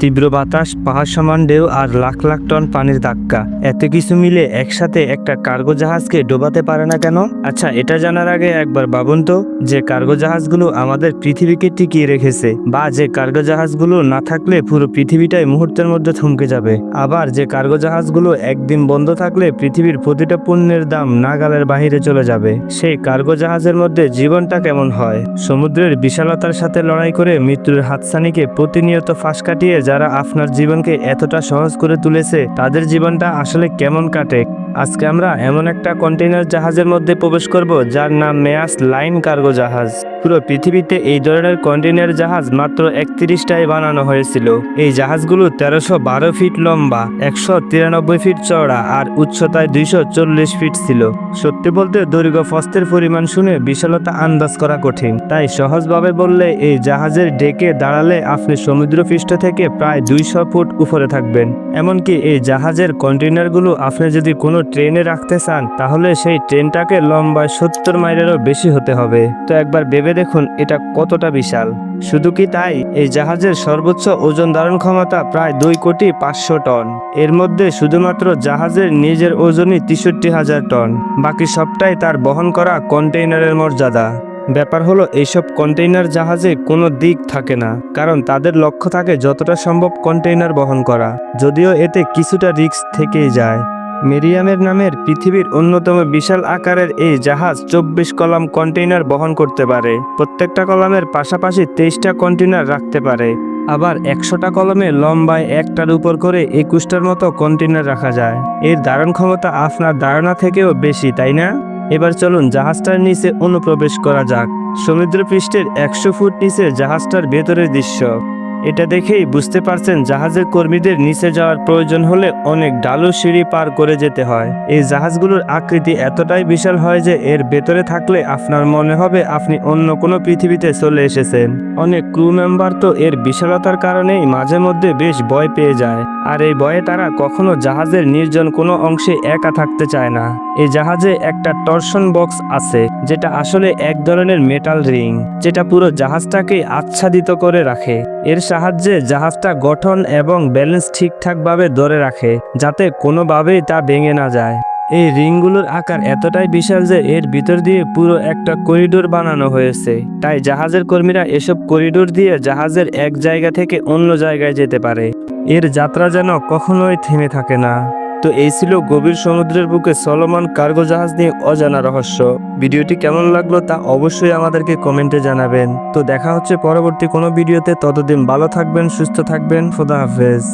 তীব্র বাতাস, পাহাড় সমান ঢেউ আর লাখ লাখ টন পানির ধাক্কা। এত কিছু মিলে একসাথে একটা কার্গো জাহাজকে ডোবাতে পারে না কেন? আচ্ছা এটা জানার আগে একবার ভাবুন তো, যে কার্গো জাহাজগুলো আমাদের পৃথিবীকে টিকিয়ে রেখেছে বা যে কার্গো জাহাজগুলো না থাকলে পুরো পৃথিবীটাই মুহূর্তের মধ্যে থমকে যাবে। আবার যে কার্গো জাহাজগুলো একদিন বন্ধ থাকলে পৃথিবীর প্রতিটা পণ্যের দাম নাগালের বাহিরে চলে যাবে। সেই কার্গো জাহাজের মধ্যে জীবনটা কেমন হয়? সমুদ্রের বিশালতার সাথে লড়াই করে মৃত্যুর হাতছানিকে প্রতিনিয়ত ফাঁস কাটিয়ে যারা আপনার জীবনকে এতটা সহজ করে তুলেছে, তাদের জীবনটা আসলে কেমন কাটে? আজকে আমরা এমন একটা কন্টেইনার জাহাজের মধ্যে প্রবেশ করব, যার নাম মেয়াস লাইন কার্গো জাহাজ। পুরো পৃথিবীতে এই ধরনের কন্টেইনার জাহাজ মাত্র একত্রিশটাই বানানো হয়েছিল। এই জাহাজগুলো তেরোশো বারো ফিট লম্বা, একশো তিরানব্বই ফিট চওড়া আর উচ্চতায় দুইশো চল্লিশ ফিট ছিল। সত্যি বলতে দৈর্ঘ্য ফস্তের পরিমাণ শুনে বিশালতা আন্দাজ করা কঠিন। তাই সহজভাবে বললে এই জাহাজের ডেকে দাঁড়ালে আপনি সমুদ্রপৃষ্ঠ থেকে প্রায় দুইশো ফুট উপরে থাকবেন। এমনকি এই জাহাজের কন্টেইনারগুলো আপনি যদি কোনো ট্রেনে রাখতে চান, তাহলে সেই ট্রেনটাকে লম্বায় সত্তর মাইলেরও বেশি হতে হবে। তো একবার ভেবে দেখুন এটা কতটা বিশাল। শুধু কি তাই? এই জাহাজের সর্বোচ্চ ওজন ধারণ ক্ষমতা প্রায় দুই কোটি পাঁচশো টন। এর মধ্যে শুধুমাত্র জাহাজের নিজের ওজনই তেষট্টি হাজার টন। বাকি সবটাই তার বহন করা কন্টেইনারের মর্যাদা। ব্যাপার হলো এইসব কন্টেইনার জাহাজে কোনো দিক থাকে না, কারণ তাদের লক্ষ্য থাকে যতটা সম্ভব কন্টেইনার বহন করা, যদিও এতে কিছুটা রিস্ক থেকেই যায়। মেরিয়ামের নামের পৃথিবীর অন্যতম বিশাল আকারের এই জাহাজ চব্বিশ কলাম কন্টেইনার বহন করতে পারে। প্রত্যেকটা কলামের পাশাপাশি তেইশটা কন্টেইনার রাখতে পারে। আবার একশোটা কলমে লম্বায় একটার উপর করে একুশটার মতো কন্টেইনার রাখা যায়। এর ধারণ ক্ষমতা আপনার ধারণা থেকেও বেশি, তাই না? এবার চলুন জাহাজটার নিচে অনুপ্রবেশ করা যাক। সমুদ্র পৃষ্ঠের একশো ফুট নিচে জাহাজটার ভেতরের দৃশ্য। এটা দেখেই বুঝতে পারছেন জাহাজের কর্মীদের নিচে যাওয়ার প্রয়োজন হলে অনেক ডালু সিঁড়ি পার করে যেতে হয়। এই জাহাজগুলোর আকৃতি এতটাই বিশাল হয় যে এর ভেতরে থাকলে আপনার মনে হবে আপনি অন্য কোনো পৃথিবীতে চলে এসেছেন। অনেক ক্রু মেম্বার তো এর বিশালতার কারণেই মাঝে মধ্যে বেশ ভয় পেয়ে যায়। আর এই ভয়ে তারা কখনো জাহাজের নির্জন কোনো অংশে একা থাকতে চায় না। এই জাহাজে একটা টর্শন বক্স আছে, যেটা আসলে এক ধরনের মেটাল রিং, যেটা পুরো জাহাজটাকে আচ্ছাদিত করে রাখে। এর সাহায্যে জাহাজটা গঠন এবং ব্যালেন্স ঠিকঠাকভাবে ধরে রাখে, যাতে কোনোভাবেই তা ভেঙে না যায়। এই রিংগুলোর আকার এতটাই বিশাল যে এর ভিতর দিয়ে পুরো একটা করিডোর বানানো হয়েছে। তাই জাহাজের কর্মীরা এসব করিডোর দিয়ে জাহাজের এক জায়গা থেকে অন্য জায়গায় যেতে পারে। এর যাত্রা যেন কখনোই থেমে থাকে না। তো এই ছিল গভীর সমুদ্রের বুকে সলমান কার্গো জাহাজ নিয়ে অজানা রহস্য। ভিডিওটি কেমন লাগল তা অবশ্যই আমাদেরকে কমেন্টে জানাবেন। তো দেখা হচ্ছে পরবর্তী কোনো ভিডিওতে, ততদিন ভালো থাকবেন, সুস্থ থাকবেন, খোদা হাফেজ।